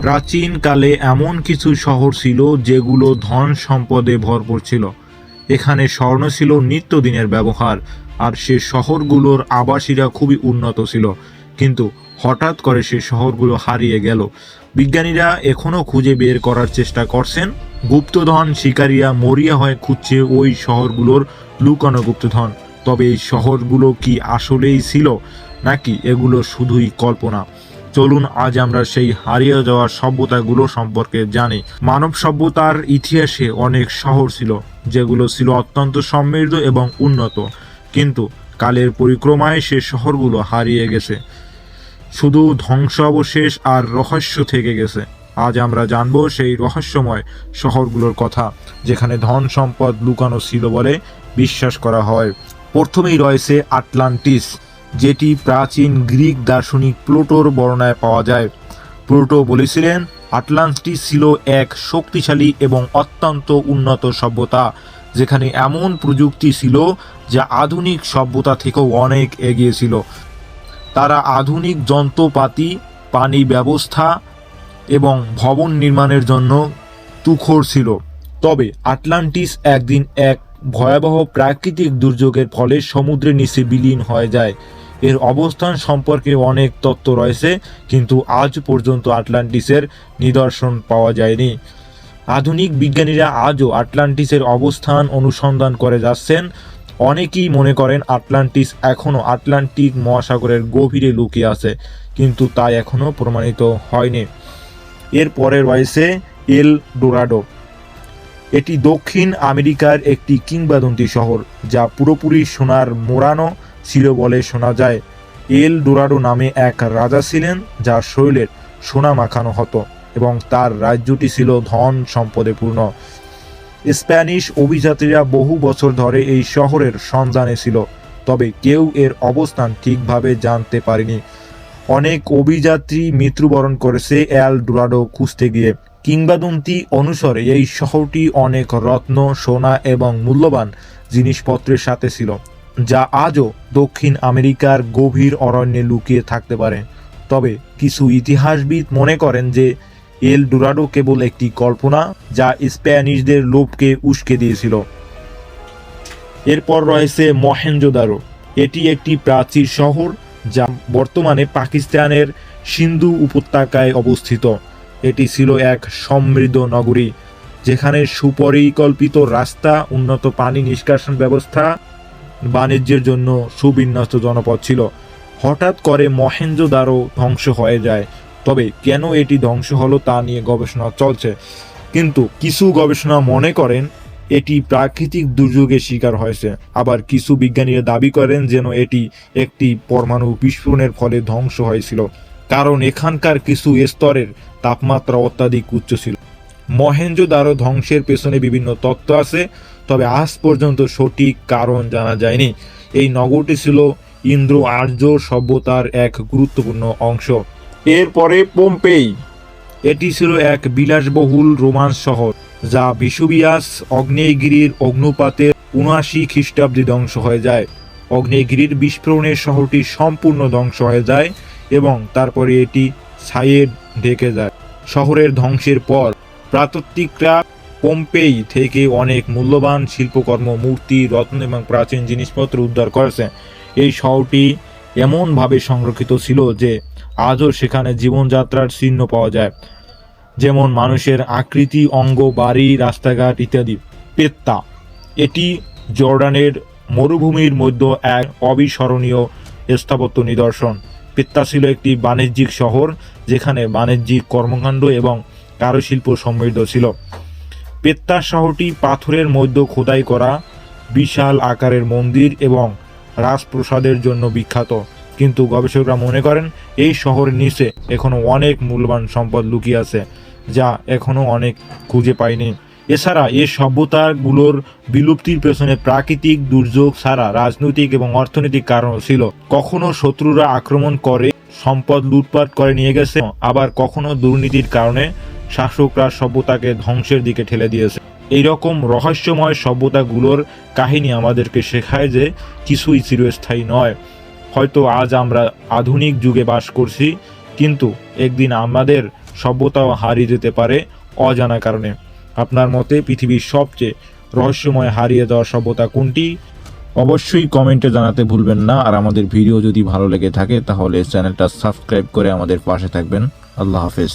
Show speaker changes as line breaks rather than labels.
প্রাচীনকালে এমন কিছু শহর ছিল যেগুলো ধন সম্পদে ভরপুর ছিল। এখানে স্বর্ণ ছিল নিত্যদিনের ব্যবহার, আর সে শহরগুলোর আবাসীরা খুবই উন্নত ছিল। কিন্তু হঠাৎ করে সে শহরগুলো হারিয়ে গেল। বিজ্ঞানীরা এখনও খুঁজে বের করার চেষ্টা করছেন। গুপ্তধন শিকারীরা মরিয়া হয়ে খুঁজছে ওই শহরগুলোর লুকানো গুপ্তধন তবে এই শহরগুলো কি আসলেই ছিল, নাকি এগুলো শুধুই কল্পনা? চলুন আজ আমরা সেই হারিয়ে যাওয়া সভ্যতাগুলো সম্পর্কে জানি। মানব সভ্যতার ইতিহাসে অনেক শহর ছিল, যেগুলো ছিল অত্যন্ত সমৃদ্ধ এবং উন্নত। কিন্তু কালের পরিক্রমায় সে শহরগুলো হারিয়ে গেছে। শুধু ধ্বংস অবশেষ আর রহস্য থেকে গেছে। আজ আমরা জানব সেই রহস্যময় শহরগুলোর কথা, যেখানে ধন সম্পদ লুকানো ছিল বলে বিশ্বাস করা হয়। প্রথমেই রয়েছে আটলান্টিস। যেটি প্রাচীন গ্রিক দার্শনিক প্লুটোর বর্ণায় পাওয়া যায়। প্লুটো বলেছিলেন আটলান্টিস ছিল এক শক্তিশালী এবং অত্যন্ত উন্নত সভ্যতা, যেখানে এমন প্রযুক্তি ছিল যা আধুনিক সভ্যতা থেকেও অনেক এগিয়ে ছিল। তারা আধুনিক যন্ত্রপাতি, পানি ব্যবস্থা এবং ভবন নির্মাণের জন্য তুখোর ছিল। তবে আটলান্টিস একদিন এক ভয়াবহ প্রাকৃতিক দুর্যোগের ফলে সমুদ্রের নিচে বিলীন হয়ে যায়। এর অবস্থান সম্পর্কে অনেক তথ্য রয়েছে, কিন্তু আজ পর্যন্ত আটলান্টিসের নিদর্শন পাওয়া যায়নি। আধুনিক বিজ্ঞানীরা আজও আটলান্টিসের অবস্থান অনুসন্ধান করে যাচ্ছেন। অনেকেই মনে করেন আটলান্টিস এখনও আটলান্টিক মহাসাগরের গভীরে লুকিয়ে আছে, কিন্তু তা এখনও প্রমাণিত হয়নি। এরপরে রয়েছে এল ডোরাডো। এটি দক্ষিণ আমেরিকার একটি কিংবদন্তি শহর, যা পুরোপুরি সোনার মোড়ানো ছিল বলে শোনা যায়। এল ডোরাডো নামে এক রাজা ছিলেন যার শৈলের সোনা মাখানো হতো, এবং তার রাজ্যটি ছিল ধন সম্পদে পূর্ণ। স্প্যানিশ অভিযাত্রীরা বহু বছর ধরে এই শহরের সন্ধানে ছিল, তবে কেউ এর অবস্থান ঠিকভাবে জানতে পারেনি। অনেক অভিযাত্রী মৃত্যুবরণ করেছে এল ডোরাডো খুঁজতে গিয়ে। কিংবদন্তি অনুসারে এই শহরটি অনেক রত্ন, সোনা এবং মূল্যবান জিনিসপত্রের সাথে ছিল, যা আজও দক্ষিণ আমেরিকার গভীর অরণ্যে লুকিয়ে থাকতে পারে। তবে কিছু ইতিহাসবিদ মনে করেন যে, এল ডোরাডো কেবল একটি কল্পনা যা স্প্যানিশদের লোভকে উস্কে দিয়েছিল। এরপর রয়েছে মহেঞ্জোদারো এটি একটি প্রাচীর শহর যা বর্তমানে পাকিস্তানের সিন্ধু উপত্যকায় অবস্থিত। এটি ছিল এক সমৃদ্ধ নগরী, যেখানে সুপরিকল্পিত রাস্তা, উন্নত পানি নিষ্কাশন ব্যবস্থা, বাণিজ্যের জন্য সুবিন্যস্ত জনপদ ছিল। হঠাৎ করে মহেঞ্জোদারো ধ্বংস হয়ে যায়। তবে কেন এটি ধ্বংস হলো তা নিয়ে গবেষণা চলছে। কিন্তু কিছু গবেষণা মনে করেন, এটি প্রাকৃতিক দুর্যোগের শিকার হয়েছে। আবার কিছু বিজ্ঞানীরা দাবি করেন যেন এটি একটি পরমাণু বিস্ফোরণের ফলে ধ্বংস হয়েছিল। কারণ এখানকার কিছু স্তরের তাপমাত্রা অত্যাধিক উচ্চ ছিল। মহেঞ্জোদারো ধ্বংসের পেছনে বিভিন্ন তত্ত্ব আছে, তবে আজ পর্যন্ত সঠিক কারণ জানা যায়নি। এই নগরটি ছিল ইন্দ্র আর্য সভ্যতার এক গুরুত্বপূর্ণ অংশ। এরপরে পোম্পেই। এটি ছিল এক বিলাসবহুল রোমান শহর, যা বিশুবিয়াস অগ্নেয়গিরির অগ্নুপাতের উনআশি খ্রিস্টাব্দে ধ্বংস হয়ে যায়। অগ্নেয়গিরির বিস্ফোরণে শহরটি সম্পূর্ণ ধ্বংস হয়ে যায় এবং তারপরে এটি ছাইয়ে ঢেকে যায়। শহরের ধ্বংসের পর প্রাতত্বিকরা পোম্পেই থেকে অনেক মূল্যবান শিল্পকর্ম, মূর্তি, রত্ন এবং প্রাচীন জিনিসপত্র উদ্ধার করেছে। এই শহরটি এমনভাবে সংরক্ষিত ছিল যে আজও সেখানে জীবনযাত্রার চিহ্ন পাওয়া যায়। যেমন মানুষের আকৃতি, অঙ্গ, বাড়ি, রাস্তাঘাট ইত্যাদি। পেত্তা। এটি জর্ডানের মরুভূমির মধ্যে এক অবিস্মরণীয় স্থাপত্য নিদর্শন। পেত্তা ছিল একটি বাণিজ্যিক শহর যেখানে বাণিজ্যিক কর্মকাণ্ড এবং কারুশিল্প সমৃদ্ধ ছিল। পেত্তা শহরটি পাথরের মধ্যে খোদাই করা বিশাল আকারের মন্দির এবং রাজপ্রসাদের জন্য বিখ্যাত। কিন্তু গবেষকরা মনে করেন, এই শহরের নিচে এখনও অনেক মূল্যবান সম্পদ লুকিয়ে আছে, যা এখনও অনেক খুঁজে পায়নি। এছাড়া এই সভ্যতাগুলোর বিলুপ্তির পেছনে প্রাকৃতিক দুর্যোগ ছাড়া রাজনৈতিক এবং অর্থনৈতিক কারণ ছিল। কখনো শত্রুরা আক্রমণ করে, সম্পদ লুটপাট করে নিয়ে গেছে, আবার কখনো দুর্নীতির কারণে শাসকরা সভ্যতাকে ধ্বংসের দিকে ঠেলে দিয়েছে। এইরকম রহস্যময় সভ্যতাগুলোর কাহিনী আমাদেরকে শেখায় যে কিছুই চিরস্থায়ী নয়। হয়তো আজ আমরা আধুনিক যুগে বাস করছি, কিন্তু একদিন আমাদের সভ্যতাও হারিয়ে যেতে পারে অজানা কারণে। আপনার মতে পৃথিবীর সবচেয়ে রহস্যময় হারিয়ে যাওয়া সভ্যতা কোনটি? অবশ্যই কমেন্টে জানাতে ভুলবেন না, আর আমাদের ভিডিও যদি ভালো লেগে থাকে তাহলে চ্যানেলটা সাবস্ক্রাইব করে আমাদের পাশে থাকবেন। আল্লাহ হাফেজ।